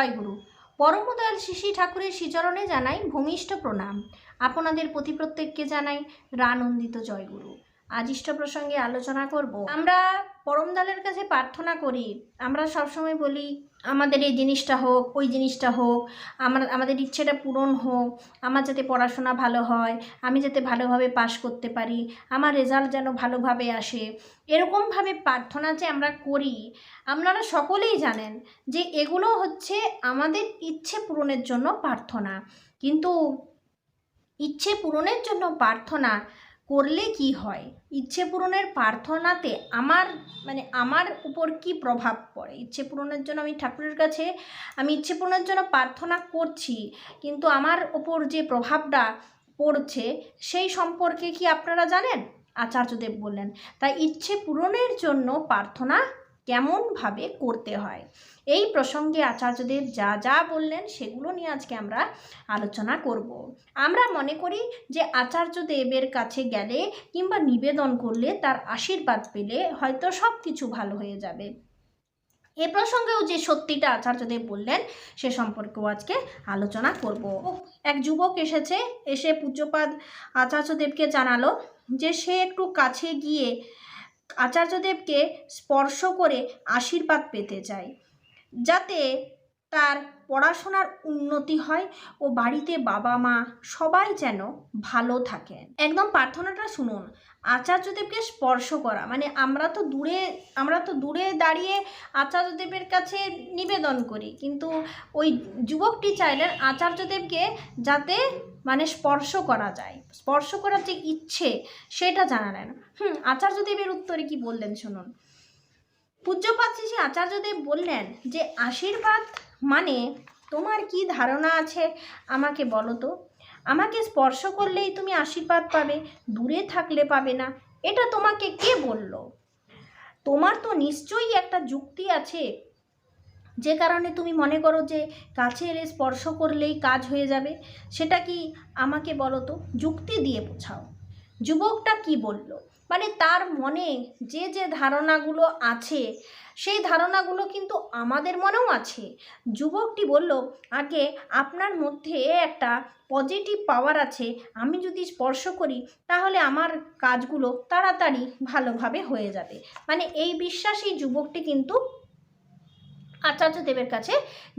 জয়গুরু পরমদয়াল শিশি ঠাকুরের শ্রীচরণে জানাই ভূমিষ্ঠ প্রণাম। আপনাদের প্রতি প্রত্যেককে জানাই রানন্দিত জয়গুরু। আজ ইষ্ট প্রসঙ্গে আলোচনা করব। আমরা পরমদয়ালের কাছে প্রার্থনা করি, আমরা সবসময় বলি আমাদের এই জিনিসটা হোক, ওই জিনিসটা হোক, আমার, আমাদের ইচ্ছেটা পূরণ হোক, আমার যাতে পড়াশোনা ভালো হয়, আমি যাতে ভালোভাবে পাশ করতে পারি, আমার রেজাল্ট যেন ভালোভাবে আসে, এরকমভাবে প্রার্থনা যে আমরা করি, আপনারা সকলেই জানেন যে এগুলো হচ্ছে আমাদের ইচ্ছে পূরণের জন্য প্রার্থনা। কিন্তু ইচ্ছে পূরণের জন্য প্রার্থনা করলে কি হয়? ইচ্ছে পূরণের প্রার্থনাতে আমার মানে আমার উপর কি প্রভাব পড়ে? ইচ্ছে পূরণের জন্য আমি ঠাকুরের কাছে, আমি ইচ্ছে পূরণের জন্য প্রার্থনা করছি, কিন্তু আমার ওপর যে প্রভাবটা পড়ছে, সেই সম্পর্কে কি আপনারা জানেন? আচার্যদেব বললেন তাই ইচ্ছে পূরণের জন্য প্রার্থনা কেমনভাবে করতে হয়? এই প্রসঙ্গে আচার্যদেব যা যা বললেন সেগুলো নিয়ে আজকে আমরা আলোচনা করব। আমরা মনে করি যে আচার্যদেবের কাছে গেলে কিংবা নিবেদন করলে তার আশীর্বাদ পেলে হয়তো সব কিছু ভালো হয়ে যাবে। এ প্রসঙ্গেও যে সত্যিটা আচার্যদেব বললেন সে সম্পর্কেও আজকে আলোচনা করব। এক যুবক এসেছে, এসে পূজ্যপাদ আচার্যদেবকে জানালো যে সে একটু কাছে গিয়ে আচার্যদেবকে স্পর্শ করে আশীর্বাদ পেতে চায়। যাতে তার পড়াশোনার উন্নতি হয় ও বাড়িতে বাবা মা সবাই যেন ভালো থাকেন। একদম প্রার্থনাটা শুনুন, আচার্যদেবকে স্পর্শ করা। মানে আমরা তো দূরে, আমরা তো দূরে দাঁড়িয়ে আচার্যদেবের কাছে নিবেদন করি, কিন্তু ওই যুবকটি চাইলেন আচার্যদেবকে যাতে মানে স্পর্শ করা যায়। স্পর্শ করার যে ইচ্ছে, সেটা জানালেন। হুম, আচার্যদেবের উত্তরে কি বললেন শুনুন? পূজ্যপাত শ্রী আচার্যদেব বললেন যে, আশীর্বাদ মানে তোমার কি ধারণা আছে? আমাকে বলো তো। আমাকে স্পর্শ করলেই তুমি আশীর্বাদ পাবে, দূরে থাকলে পাবে না। এটা তোমাকে কে বলল? তোমার তো নিশ্চয়ই একটা যুক্তি আছে। যে কারণে তুমি মনে করো যে কাছে এলে স্পর্শ করলেই কাজ হয়ে যাবে। সেটা কি আমাকে বলো তো? যুক্তি দিয়ে বোঝাও। যুবকটা কি বলল? মানে তার মনে যে যে ধারণাগুলো আছে, সেই ধারণাগুলো কিন্তু আমাদের মনেও আছে। যুবকটি বলল, আগে আপনার মধ্যে একটা পজিটিভ পাওয়ার আছে, আমি যদি স্পর্শ করি, তাহলে আমার কাজগুলো তাড়াতাড়ি ভালোভাবে হয়ে যাবে। মানে এই বিশ্বাসী যুবকটি কিন্তু আচার্যদেবের কাছে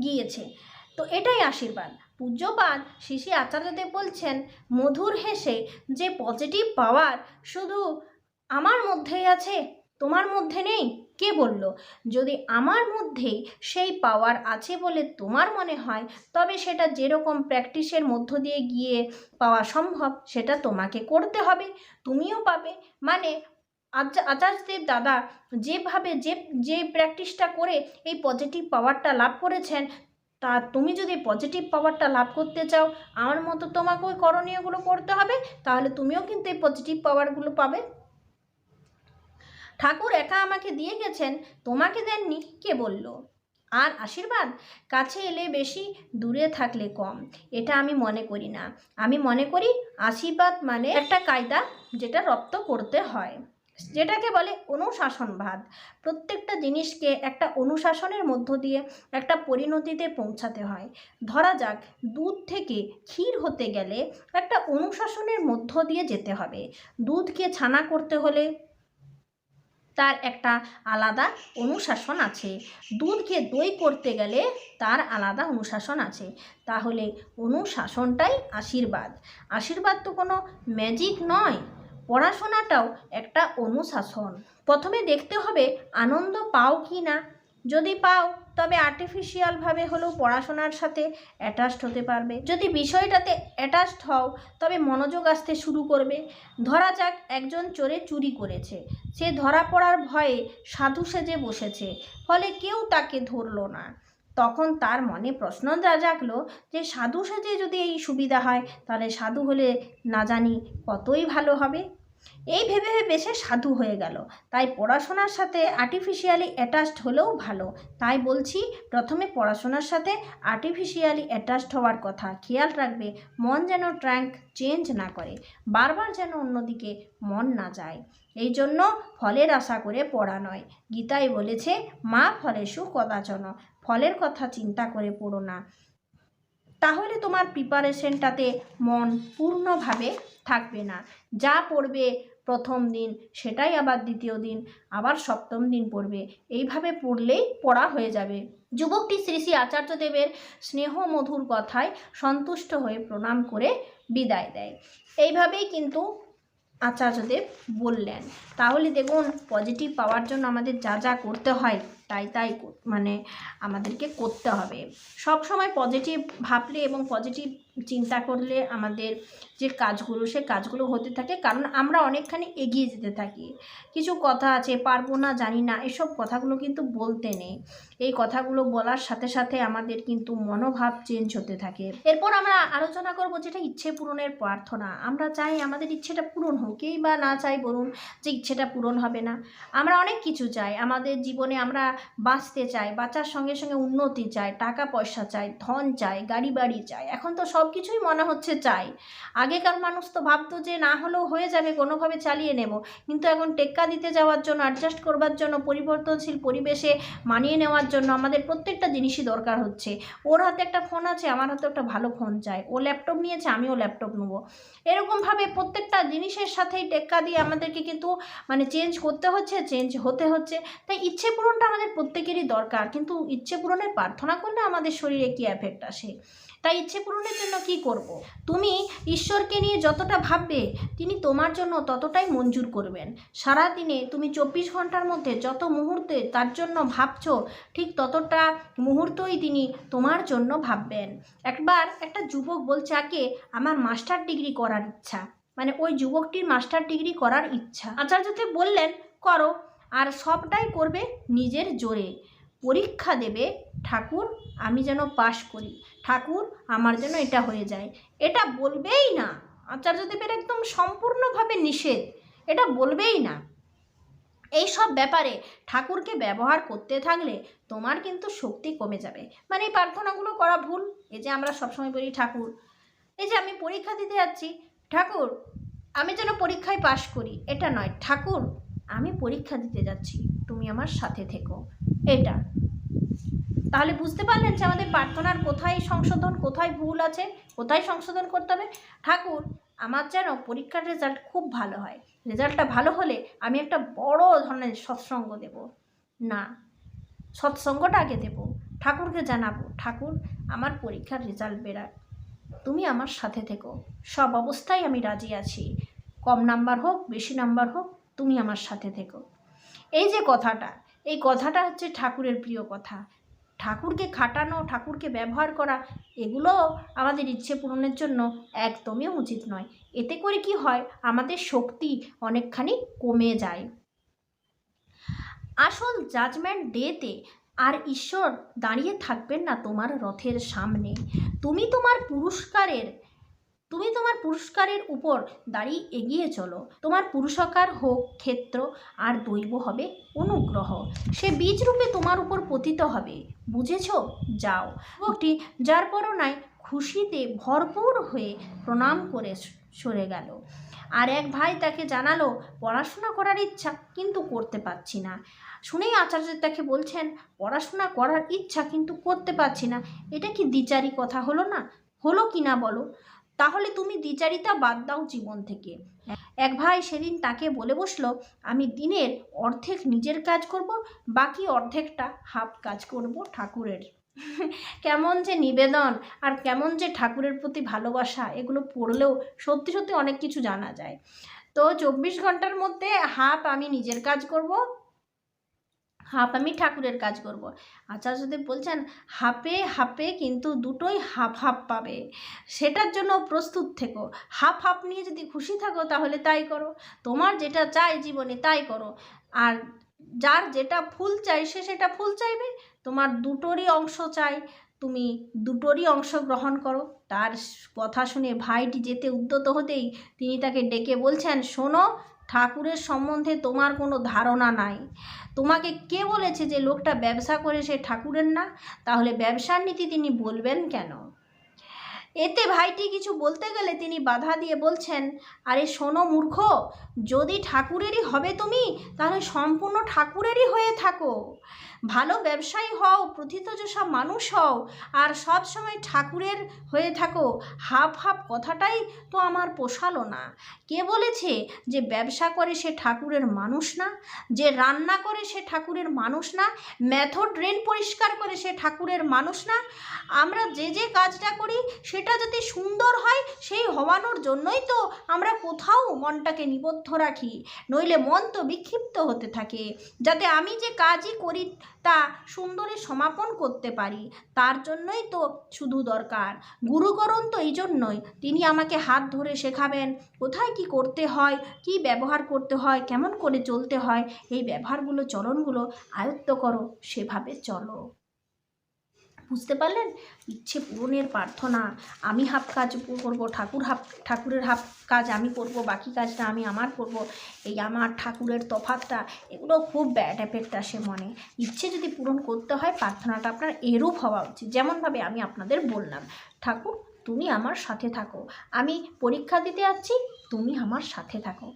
গিয়েছে। তো এটাই আশীর্বাদ। পূজ্যপাদ শিশি আচার্যদেব বলছেন, মধুর হেসে যে পজিটিভ পাওয়ার শুধু আমার মধ্যেই আছে, তোমার মধ্যে নেই? কে বলল, যদি আমার মধ্যেই সেই পাওয়ার আছে বলে তোমার মনে হয়, তবে সেটা যেরকম প্র্যাকটিসের মধ্য দিয়ে গিয়ে পাওয়া সম্ভব, সেটা তোমাকে করতে হবে। তুমিও পাবে। মানে আচা- আচার্যদেব দাদা যেভাবে যে যে প্র্যাকটিসটা করে এই পজিটিভ পাওয়ারটা লাভ করেছেন তা তুমি যদি পজিটিভ পাওয়ারটা লাভ করতে চাও, আমার মতো তোমাকে ওই করণীয়গুলো করতে হবে, তাহলে তুমিও কিন্তু এই পজিটিভ পাওয়ারগুলো পাবে। ঠাকুর একা আমাকে দিয়ে গেছেন, তোমাকে দেননি, কে বলল? আর আশীর্বাদ? কাছে এলে বেশি দূরে থাকলে কম, এটা আমি মনে করি না। আমি মনে করি আশীর্বাদ মানে একটা কায়দা যেটা রপ্ত করতে হয়। যেটাকে বলে অনুশাসনবাদ। প্রত্যেকটা জিনিসকে একটা অনুশাসনের মধ্য দিয়ে একটা পরিণতিতে পৌঁছাতে হয়। ধরা যাক, দুধ থেকে ক্ষীর হতে গেলে একটা অনুশাসনের মধ্য দিয়ে যেতে হবে। দুধকে ছানা করতে হলে তার একটা আলাদা অনুশাসন আছে। দুধকে দই করতে গেলে তার আলাদা অনুশাসন আছে। তাহলে অনুশাসনটাই আশীর্বাদ। আশীর্বাদ তো কোনো ম্যাজিক নয়। পড়াশোনাটাও একটা অনুশাসন। প্রথমে দেখতে হবে আনন্দ পাও কি না। যদি পাও, তবে আর্টিফিশিয়ালভাবে হলেও পড়াশোনার সাথে অ্যাটাচড হতে পারবে। যদি বিষয়টাতে অ্যাটাচড হও, তবে মনোযোগ আসতে শুরু করবে। ধরা যাক একজন চোরে চুরি করেছে। সে ধরা পড়ার ভয়ে সাধু সেজে বসেছে, ফলে কেউ তাকে ধরলো না। তখন তার মনে প্রশ্ন জাগলো যে সাধু সেজে যদি এই সুবিধা হয়, তাহলে সাধু হলে না জানি কতই ভালো হবে। এই ভেবে ভেবে সে সাধু হয়ে গেল। তাই পড়াশোনার সাথে আর্টিফিশিয়ালি অ্যাটাচড হলেও ভালো। তাই বলছি, প্রথমে পড়াশোনার সাথে আর্টিফিশিয়ালি অ্যাটাচড হওয়ার কথা খেয়াল রাখবে, মন যেন ট্র্যাঙ্ক চেঞ্জ না করে, বারবার যেন অন্যদিকে মন না যায়। এই জন্য ফলের আশা করে পড়া নয়। গীতায় বলেছে, মা ফলেষু কদাচন ফলের কথা চিন্তা করে পড়ো না। তাহলে তোমার প্রিপারেশনটাতে মন পূর্ণভাবে থাকবে না। যা পড়বে প্রথম দিন, সেটাই আবার দ্বিতীয় দিন, আবার সপ্তম দিন পড়বে। এইভাবে পড়লেই পড়া হয়ে যাবে। যুবকটি শ্রী শ্রী আচার্যদেবের স্নেহ মধুর কথায় সন্তুষ্ট হয়ে প্রণাম করে বিদায় দেয়। এইভাবেই কিন্তু আচার্যদেব বললেন। তাহলে দেখুন পজিটিভ পাওয়ার জন্য আমাদের যা যা করতে হয় তাই তাই মানে আমাদেরকে করতে হবে। সব সময় পজিটিভ ভাবলে এবং পজিটিভ চিন্তা করলে আমাদের যে কাজগুলো, সে কাজগুলো হতে থাকে। কারণ আমরা অনেকখানি এগিয়ে যেতে থাকি। কিছু কথা আছে, পারব না, জানি না, এসব কথাগুলো কিন্তু বলতে নেই। এই কথাগুলো বলার সাথে সাথে আমাদের কিন্তু মনোভাব চেঞ্জ হতে থাকে। এরপর আমরা আলোচনা করব যেটা ইচ্ছে পূরণের প্রার্থনা। আমরা চাই আমাদের ইচ্ছেটা পূরণ হোক। কেই বা না চাই বলুন যে ইচ্ছেটা পূরণ হবে না। আমরা অনেক কিছু চাই। আমাদের জীবনে আমরা বাঁচতে চাই, বাঁচার সঙ্গে সঙ্গে উন্নতি চাই, টাকা পয়সা চাই, ধন চাই, গাড়ি বাড়ি চাই। এখন তো সব কিছুই মনে হচ্ছে চাই। আগেকার মানুষ তো ভাবতো যে না হলেও হয়ে যাবে, কোনোভাবে চালিয়ে নেব। কিন্তু এখন টেক্কা দিতে যাওয়ার জন্য অ্যাডজাস্ট করবার জন্য, পরিবর্তনশীল পরিবেশে মানিয়ে নেওয়ার জন্য আমাদের প্রত্যেকটা জিনিসই দরকার হচ্ছে। ওর হাতে একটা ফোন আছে, আমার হাতে একটা ভালো ফোন চাই। ও ল্যাপটপ নিয়েছে, আমিও ল্যাপটপ নেব। এরকমভাবে প্রত্যেকটা জিনিসের সাথেই টেক্কা দিয়ে আমাদেরকে কিন্তু মানে চেঞ্জ করতে হচ্ছে চেঞ্জ হতে হচ্ছে। তাই ইচ্ছে পূরণটা আমাদের প্রত্যেকেরই দরকার। কিন্তু ইচ্ছে পূরণের প্রার্থনা করলে আমাদের শরীরে কি এফেক্ট আসে? তাই ইচ্ছে পূরণের জন্য কি করব। তুমি ঈশ্বরকে নিয়ে যতটা ভাববে, তিনি তোমার জন্য ততটাই মঞ্জুর করবেন। সারা দিনে তুমি চব্বিশ ঘণ্টার মধ্যে যত মুহূর্তে তার জন্য ভাবছ, ঠিক ততটা মুহূর্তই তিনি তোমার জন্য ভাববেন। একবার একটা যুবক বলছে আগে আমার মাস্টার ডিগ্রি করার ইচ্ছা। মানে ওই যুবকটির মাস্টার ডিগ্রি করার ইচ্ছা। আচার্যদেব বললেন, করো। আর সবটাই করবে নিজের জোরে। পরীক্ষা দেবে, ঠাকুর, আমি যেন পাশ করি। ঠাকুর, আমার যেন এটা হয়ে যায়। এটা বলবেই না। আচার্যদেবের একদম সম্পূর্ণভাবে নিষেধ। এটা বলবেই না। এই সব ব্যাপারে ঠাকুরকে ব্যবহার করতে থাকলে তোমার কিন্তু শক্তি কমে যাবে। মানে এই প্রার্থনাগুলো করা ভুল। এই যে আমরা সবসময় বলি ঠাকুর। এই যে আমি পরীক্ষা দিতে যাচ্ছি, ঠাকুর, আমি যেন পরীক্ষায় পাশ করি। এটা নয়। ঠাকুর, আমি পরীক্ষা দিতে যাচ্ছি। তুমি আমার সাথে থেকো। এটা। তাহলে বুঝতে পারলেন যে আমাদের প্রার্থনার কোথায় সংশোধন, কোথায় ভুল আছে, কোথায় সংশোধন করতে হবে? ঠাকুর, আমার যেন পরীক্ষার রেজাল্ট খুব ভালো হয়। রেজাল্টটা ভালো হলে আমি একটা বড় ধরনের সৎসঙ্গ দেব। না, সৎসঙ্গটা আগে দেব। ঠাকুরকে জানাব, ঠাকুর, আমার পরীক্ষার রেজাল্ট বেরায় তুমি আমার সাথে থেকো। সব অবস্থায় আমি রাজি আছি। কম নাম্বার হোক, বেশি নাম্বার হোক, তুমি আমার সাথে থেকো। এই যে কথাটা, এই কথাটা হচ্ছে ঠাকুরের প্রিয় কথা। ঠাকুরকে খাটানো, ঠাকুরকে ব্যবহার করা, এগুলো আমাদের ইচ্ছে পূরণের জন্য একদমই উচিত নয়। এতে করে কি হয়? আমাদের শক্তি অনেকখানি কমে যায়। আসল জাজমেন্ট ডেতে আর ঈশ্বর দাঁড়িয়ে থাকবেন না তোমার রথের সামনে। তুমি তোমার পুরস্কারের তুমি তোমার পুরস্কারের উপর দাঁড়িয়ে এগিয়ে চলো। তোমার পুরস্কার হোক, ক্ষেত্র আর দৈব হবে অনুগ্রহ। সে বীজ রূপে তোমার উপর পতিত হবে। বুঝেছ? যাও। ভক্তি যার পরনায় খুশিতে ভরপুর হয়ে প্রণাম করে সরে গেল। আর এক ভাই তাকে জানালো, পড়াশোনা করার ইচ্ছা কিন্তু করতে পারছি না। শুনেই আচার্য তাকে বলছেন, পড়াশোনা করার ইচ্ছা কিন্তু করতে পারছি না। এটা কি দ্বিচারি কথা হলো না? হলো কি না বলো? তাহলে তুমি দ্বিচারিতা বাদ দাও জীবন থেকে। এক ভাই সেদিন তাকে বলে বসল, আমি দিনের অর্ধেক নিজের কাজ করব, বাকি অর্ধেকটা হাফ কাজ করব ঠাকুরের। কেমন যে নিবেদন আর কেমন যে ঠাকুরের প্রতি ভালোবাসা, এগুলো পড়লেও সত্যি সত্যি অনেক কিছু জানা যায়। তো চব্বিশ ঘণ্টার মধ্যে হাফ আমি নিজের কাজ করব হাফ আমি ঠাকুরের কাজ করব। আচার্যদেব বলছেন, হাফে হাফে কিন্তু দুটোই হাফ হাফ পাবে। সেটার জন্য প্রস্তুত থেকো। হাফ হাফ নিয়ে যদি খুশি থাকো তাহলে তাই করো। তোমার যেটা চাই জীবনে তাই করো। আর যার যেটা ফুল চাই সে সেটা ফুল চাইবে। তোমার দুটোরই অংশ চাই, তুমি দুটোরই অংশ গ্রহণ করো। তার কথা শুনে ভাইটি যেতে উদ্যত হতেই তিনি তাকে ডেকে বলছেন, শোনো ঠাকুরের সম্বন্ধে তোমার কোনো ধারণা নাই। তোমাকে কে বলেছে যে লোকটা ব্যবসা করে সে ঠাকুরের না? তাহলে ব্যবসার নীতি তিনি বলবেন কেন? এতে ভাইটি কিছু বলতে গেলে তিনি বাধা দিয়ে বলছেন, আরে শোনো মূর্খ, যদি ঠাকুরেরই হবে তুমি, তাহলে সম্পূর্ণ ঠাকুরেরই হয়ে থাকো। ভালো ব্যবসায়ী হও, প্রথিতযশা মানুষ হও, আর সব সময় ঠাকুরের হয়ে থাকো। হাফ হাফ কথাটাই তো আমার পোষালো না। কে বলেছে যে ব্যবসা করে সে ঠাকুরের মানুষ না? যে রান্না করে সে ঠাকুরের মানুষ না? মেথড ড্রেন পরিষ্কার করে সে ঠাকুরের মানুষ না? আমরা যে যে কাজটা করি সেটা যদি সুন্দর হয়, সেই হওয়ানোর জন্যই তো আমরা কোথাও মনটাকে নিবদ্ধ রাখি, নইলে মন তো বিক্ষিপ্ত হতে থাকে। যাতে আমি যে কাজই করি, তা সুন্দরে সমাপন করতে পারি, তার জন্যই তো শুধু দরকার। গুরুকরণ তো এই জন্যই তিনি আমাকে হাত ধরে শেখাবেন, কোথায় কি করতে হয়, কি ব্যবহার করতে হয়, কেমন করে চলতে হয়, এই ব্যবহারগুলো, চলনগুলো আয়ত্ত করো, সেভাবে চলো। বুঝতে পারলেন? ইচ্ছে পূরণের প্রার্থনা। আমি হাফ কাজ করব, ঠাকুর হাফ, ঠাকুরের হাফ কাজ আমি করব, বাকি কাজটা আমি আমার করব। এই আমার ঠাকুরের তফাতটা, এগুলো খুব ব্যাড এফেক্ট আসে মনে। ইচ্ছে যদি পূরণ করতে হয়, প্রার্থনাটা আপনার এরূপ হওয়া উচিত। যেমনভাবে আমি আপনাদের বললাম, ঠাকুর, তুমি আমার সাথে থাকো। আমি পরীক্ষা দিতে যাচ্ছি, তুমি আমার সাথে থাকো।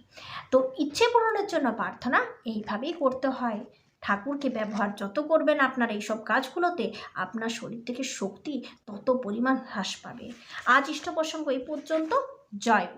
তো ইচ্ছে পূরণের জন্য প্রার্থনা এইভাবেই করতে হয়। ঠাকুরকে ব্যবহার যত করবেন আপনার এইসব কাজগুলোতে আপনার শরীর থেকে শক্তি তত পরিমাণ হ্রাস পাবে আজ ইষ্ট প্রসঙ্গ এই পর্যন্ত জয়।